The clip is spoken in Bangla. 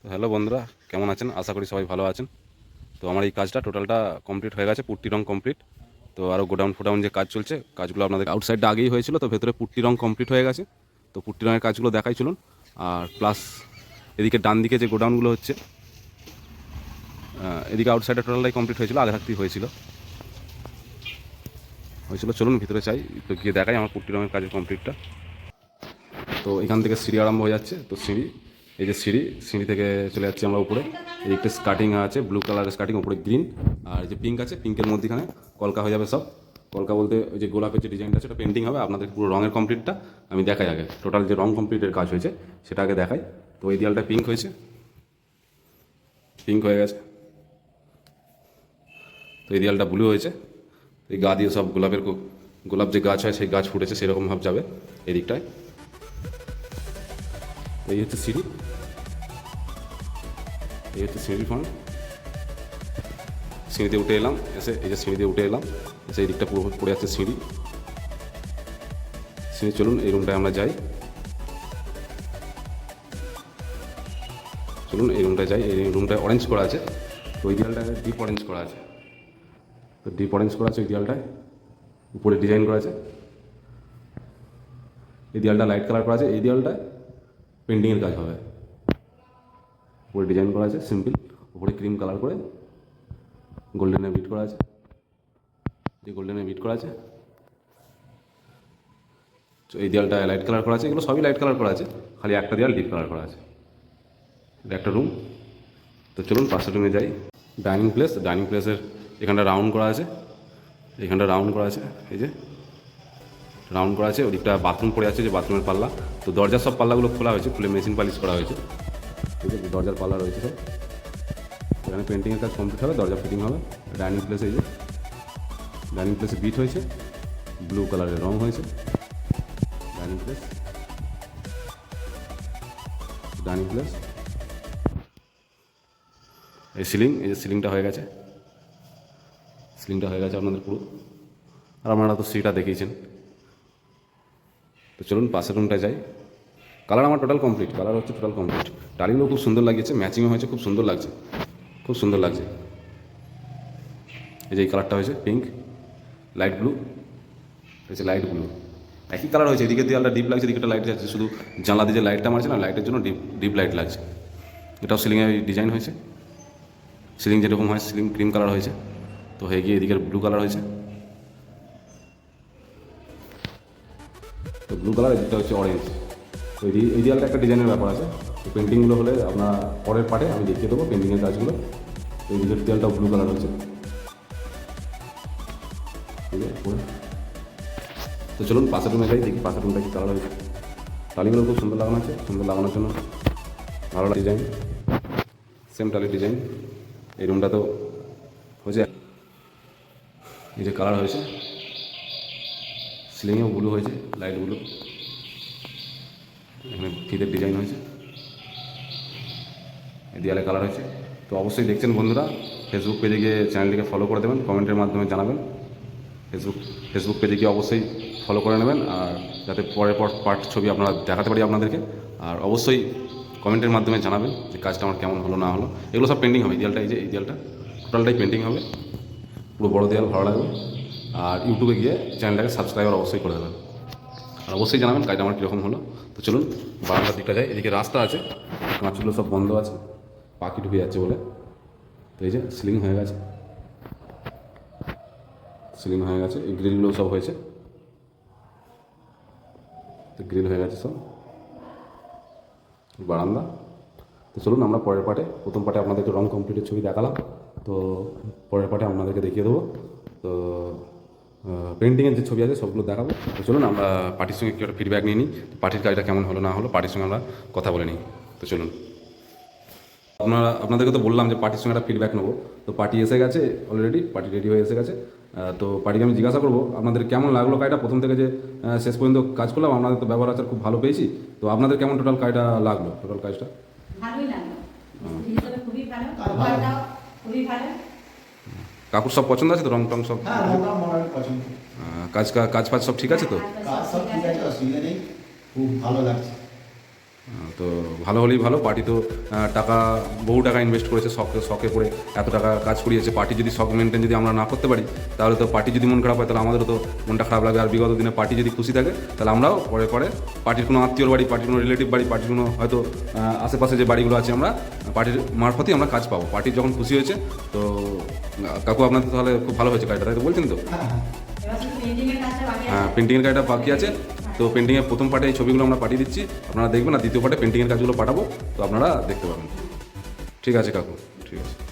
তো হ্যালো বন্ধুরা, কেমন আছেন? আশা করি সবাই ভালো আছেন। তো আমার এই কাজটা টোটালটা কমপ্লিট হয়ে গেছে, পুট্টি রং কমপ্লিট। তো আরও গোডাউন ফোডাউন যে কাজ চলছে, কাজগুলো আপনাদের আউটসাইডটা আগেই হয়েছিল, তো ভেতরে পুট্টি রং কমপ্লিট হয়ে গেছে। তো পুট্টি রঙের কাজগুলো দেখাই চলুন। আর প্লাস এদিকে ডান দিকে যে গোডাউনগুলো হচ্ছে এদিকে আউটসাইডে টোটালটাই কমপ্লিট হয়েছিল আগে থাকতেই হয়েছিল। হয়েছিল, চলুন ভিতরে চাই তো গিয়ে দেখাই আমার পুট্টি রঙের কাজের কমপ্লিটটা। তো এখান থেকে সিঁড়ি আরম্ভ হয়ে যাচ্ছে, তো সিঁড়ি এই যে সিঁড়ি সিঁড়ি থেকে চলে যাচ্ছি আমরা উপরে। এই একটা স্কার্টিং আছে ব্লু কালারের স্কার্টিং উপরে গ্রিন আর যে পিঙ্ক আছে পিঙ্কের মধ্যেখানে কলকা হয়ে যাবে সব। কলকা বলতে ওই যে গোলাপের যে ডিজাইনটা ওটা পেন্টিং হবে। আপনাদের পুরো রঙের কমপ্লিটটা আমি দেখাই আগে। টোটাল যে রং কমপ্লিটের কাজ হয়েছে, সেটা আগে দেখাই। তো এই দেয়ালটা পিঙ্ক হয়েছে। পিঙ্ক হয়ে গেছে। তো এই দেয়ালটা ব্লু হয়েছে। এই গা দিয়ে সব গোলাপের গোলাপ যে গাছ হয়, সেই গাছ ফুটেছে, সেরকম ভাব যাবে এদিকটায়। এই হচ্ছে সিঁড়ি। এই হচ্ছে সিঁড়ি ফ্রন্ট। সিঁড়িতে উঠে এলাম, এসে এই যে সিঁড়িতে উঠে এলাম, এসে এই দিকটা পুরো পড়ে যাচ্ছে সিঁড়ি। সিঁড়ি চলুন, এই রুমটায় আমরা যাই। চলুন, এই রুমটায় যাই, এই রুমটায় অরেঞ্জ করা আছে, তো ওই দেয়ালটায় ডিপ অরেঞ্জ করা আছে। তো ডিপ অরেঞ্জ করা আছে ওই দেয়ালটায়, উপরে ডিজাইন করা আছে। এই দেয়ালটা লাইট কালার করা আছে, এই দেয়ালটায় পেন্টিংয়ের কাজ হবে। উপরে ডিজাইন করা আছে সিম্পল উপরে ক্রিম কালার করে গোল্ডেনে বিট করা আছে। যে গোল্ডেনে বিট করা আছে, তো এই দেয়ালটা লাইট কালার করা আছে, এগুলো সবই লাইট কালার করা আছে, খালি একটা দেয়াল ডিপ কালার করা আছে। এটা একটা রুম তো চলুন পাশের রুমে যাই। ডাইনিং প্লেস ডাইনিং প্লেসের এখানটা রাউন্ড করা আছে, এখানটা রাউন্ড করা আছে, এই যে। রাউন্ড করা আছে, ওদিকটা বাথরুম পড়ে আছে যে বাথরুমের পাল্লা। তো দরজার সব পাল্লাগুলো খোলা হয়েছে খুলে মেশিন পালিশ করা হয়েছে। ঠিক আছে দরজার পাল্লা রয়েছে সব। এখানে পেন্টিংয়ের কাজ কমপ্লিট হবে, দরজা ফিটিং হবে ডাইনিং প্লেসে এই যে। ডাইনিং প্লেসে বিট হয়েছে ব্লু কালারের রং হয়েছে। ডাইনিং প্লেস ডাইনিং প্লেস এই সিলিং এই যে সিলিংটা হয়ে গেছে। সিলিংটা হয়ে গেছে আপনাদের পুরো। আর আপনারা তো সিটা দেখিয়েছেন। তো চলুন পাশের রুমটা যাই। কালার আমার টোটাল কমপ্লিট কালার হচ্ছে টোটাল কমপ্লিট টালিগুলো খুব সুন্দর লাগিয়েছে ম্যাচিংও হয়েছে, খুব সুন্দর লাগছে। খুব সুন্দর লাগছে। এই যে এই কালারটা হয়েছে পিঙ্ক লাইট ব্লু হয়েছে লাইট ব্লু একই কালার হয়েছে, এদিকে দেওয়ালটা ডিপ লাগছে, এদিকে লাইট যাচ্ছে, শুধু জানলা দিয়ে যে লাইটটা মারছে না লাইটের জন্য ডিপ ডিপ লাইট লাগছে। এটাও সিলিংয়ে ডিজাইন হয়েছে। সিলিং যেরকম হয় সিলিং ক্রিম কালার হয়েছে। তো হয়ে গিয়ে এদিকে ব্লু কালার হয়েছে। তো ব্লু কালার এদিকটা হচ্ছে অরেঞ্জ তো এই দি- দেওয়ালটা একটা ডিজাইনের ব্যাপার আছে। পেন্টিংগুলো হলে আপনার পরের পার্টে আমি দেখিয়ে দেবো পেন্টিংয়ের কাজগুলো। এই দিকের দেওয়ালটাও ব্লু কালার হয়েছে। ঠিক আছে তো চলুন, পাশের রুমে যাই, দেখি পাশের রুমটা কি কালার হয়েছে। টালিগুলো খুব সুন্দর লাগানো আছে, সুন্দর লাগানোর জন্য ভালো ডিজাইন সেম টালি ডিজাইন এই রুমটা তো হয়েছে। এই যে কালার হয়েছে। সিলিংয়েও ব্লু হয়েছে লাইট ব্লু এখানে ফিতের ডিজাইন হয়েছে। দেয়ালে কালার হয়েছে। তো অবশ্যই দেখছেন বন্ধুরা ফেসবুক পেজে গিয়ে চ্যানেলটিকে ফলো করে দেবেন কমেন্টের মাধ্যমে জানাবেন। ফেসবুক ফেসবুক পেজে গিয়ে অবশ্যই ফলো করে নেবেন, আর যাতে পরের পর পার্ট ছবি আপনারা দেখাতে পারি আপনাদেরকে। আর অবশ্যই কমেন্টের মাধ্যমে জানাবেন যে কাজটা আমার কেমন হলো, না হলো। এগুলো সব পেন্টিং হবে, এই দেয়ালটা, এই যে এই দেয়ালটা টোটালটাই পেন্টিং হবে। পুরো বড় দেয়াল, ভালো লাগবে। আর ইউটিউবে গিয়ে চ্যানেলটাকে সাবস্ক্রাইবার অবশ্যই করে দেবেন। আর অবশ্যই জানাবেন কাজটা আমার কীরকম হলো। তো চলুন, বারান্দার দিকটা যাই, এদিকে রাস্তা আছে, কাঁচগুলো সব বন্ধ আছে, পাখি ঢুকে যাচ্ছে বলে। তো এই যে সিলিং হয়ে গেছে, সিলিং হয়ে গেছে, এই গ্রিলগুলো সব হয়েছে। তো গ্রিল হয়ে গেছে সব। বারান্দা। তো চলুন, আমরা পরের পার্টে প্রথম পার্টে আপনাদেরকে রং কমপ্লিটের ছবি দেখালাম। তো পরের পার্টে আপনাদেরকে দেখিয়ে দেবো। তো পেন্টিংয়ের যে ছবি আছে সবগুলো দেখাবো। তো চলুন আমরা পার্টির সঙ্গে একটু ফিডব্যাক নিয়ে নিই। পার্টির কাজটা কেমন হলো না হলো পার্টির সঙ্গে আমরা কথা বলে নিই। তো চলুন। আপনারা আপনাদেরকে তো বললাম যে পার্টির সঙ্গে একটা ফিডব্যাক নেব। তো পার্টি এসে গেছে অলরেডি পার্টি রেডি হয়ে এসে গেছে। তো পার্টিকে আমি জিজ্ঞাসা করব আপনাদের কেমন লাগল কাজটা? প্রথম থেকে যে শেষ পর্যন্ত কাজ করলাম আপনাদের তো ব্যবহার আচার খুব ভালো পেয়েছি। তো আপনাদের কেমন টোটাল কাজটা লাগল টোটাল কাজটা? ভালোই লাগল। খুবই ভালো খুবই ভালো। কাকুর সব পছন্দ আছে তো? রং টং সব? হ্যাঁ কাজ কা- কাজ ফাজ সব ঠিক আছে তো? কাজ সব ঠিক আছে অসুবিধা নেই। খুব ভালো লাগছে। তো ভালো হলেই ভালো পার্টি তো টাকা বহু টাকা ইনভেস্ট করেছে শখে শখে পড়ে এত টাকা কাজ করিয়েছে। পার্টি যদি শখ মেনটেন যদি আমরা না করতে পারি তাহলে তো পার্টি যদি মন খারাপ হয় তাহলে আমাদেরও তো মনটা খারাপ লাগে। আর বিগত দিনে পার্টি যদি খুশি থাকে তাহলে আমরাও পরে পরে পার্টির কোনো আত্মীয়র বাড়ি পার্টির কোনো রিলেটিভ বাড়ি পার্টির কোনো হয়তো আশেপাশে যে বাড়িগুলো আছে আমরা পার্টির মারফতেই আমরা কাজ পাবো। পার্টি যখন খুশি হয়েছে তো কাকু আপনাদের তাহলে খুব ভালো হয়েছে কাজটা তাই তো বলছেন তো? হ্যাঁ হ্যাঁ। পেন্টিংয়ের হ্যাঁ পেন্টিংয়ের কাজটা বাকি আছে। তো পেন্টিংয়ের প্রথম পার্টে এই ছবিগুলো আমরা পাঠিয়ে দিচ্ছি। আপনারা দেখবেন আর দ্বিতীয় পার্টে পেন্টিংয়ের কাজগুলো পাঠাবো, তো আপনারা দেখতে পাবেন। ঠিক আছে কাকু, ঠিক আছে।